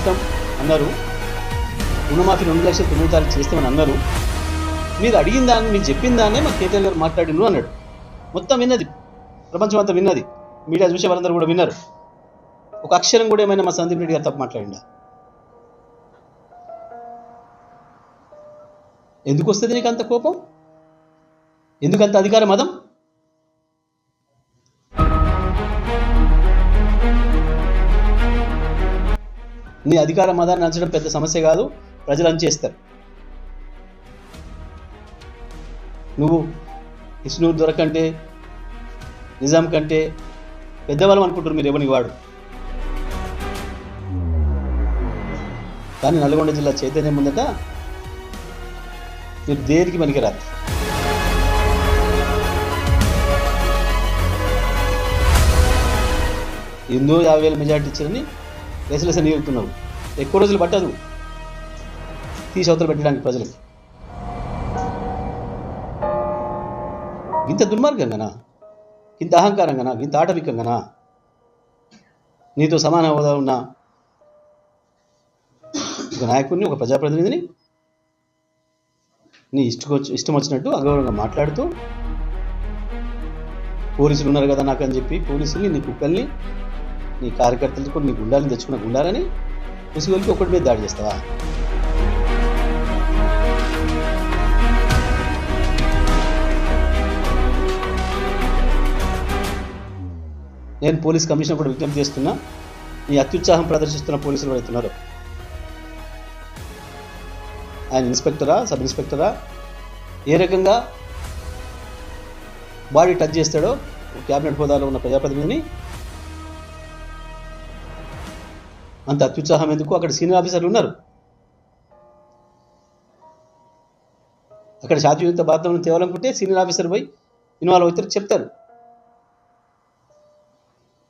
ఇష్టం అన్నారు రుణమాఫీ రెండు లక్షలు తొమ్మిది తారీఖు చేస్తామని అన్నారు మీరు అడిగిన దాన్ని మీరు చెప్పిన దాన్నే మా కేటీఆర్ గారు మాట్లాడిండ్రు అన్నాడు. మొత్తం విన్నది. ప్రపంచం అంతా విన్నది. మీడియా చూసే వారందరూ కూడా విన్నారు. ఒక అక్షరం కూడా ఏమైనా మా సందీప్ రెడ్డి గారు తప్పు మాట్లాడిండా ఎందుకు వస్తుంది నీకు అంత కోపం? ఎందుకంత అధికార మదం? నీ అధికార మదాన్ని అంచడం పెద్ద సమస్య కాదు ప్రజలు అంచేస్తారు నువ్వు ఇస్నూర్ దొరకంటే నిజాం కంటే పెద్దవాళ్ళం అనుకుంటారు మీరు ఎవరిని వాడు. కానీ నల్గొండ జిల్లా చైతన్యం ముందట మీరు దేనికి పనికిరాదు ఎన్నో యాభై వేల మెజార్టీ ఇచ్చారని లెసలెస నీరుతున్నావు ఎక్కువ రోజులు పట్టదు. తీసి అవతలు పెట్టడానికి ప్రజలకు. ఇంత దుర్మార్గంగానా? ఇంత అహంకారంగానా? ఇంత ఆటవికంగానా నీతో సమాన హోదా ఉన్న ఒక నాయకుడిని ఒక ప్రజాప్రతినిధిని నీ ఇష్టం వచ్చి ఇష్టం వచ్చినట్టు అగౌరవంగా మాట్లాడుతూ పోలీసులు ఉన్నారు కదా నాకు అని చెప్పి పోలీసుల్ని నీ కుక్కల్ని నీ కార్యకర్తలకు నీ గుండాలను తెచ్చుకున్న గుండాలని ముసుగులకి ఒకటి మీద దాడి చేస్తావా? నేను పోలీస్ కమిషనర్ కూడా విజ్ఞప్తి చేస్తున్నా ఈ అత్యుత్సాహం ప్రదర్శిస్తున్న పోలీసులు ఎవరైతున్నారు ఆయన ఇన్స్పెక్టరా సబ్ ఇన్స్పెక్టరా? ఏ రకంగా బాడీ టచ్ చేస్తాడో క్యాబినెట్ హోదాలో ఉన్న ప్రజాప్రతినిధిని అంత అత్యుత్సాహం ఎందుకు? అక్కడ సీనియర్ ఆఫీసర్లు ఉన్నారు. అక్కడ శాంతియుత భారతం తేవాలనుకుంటే సీనియర్ ఆఫీసర్ పోయి ఇన్వాల్వ్ అవుతారు చెప్తారు.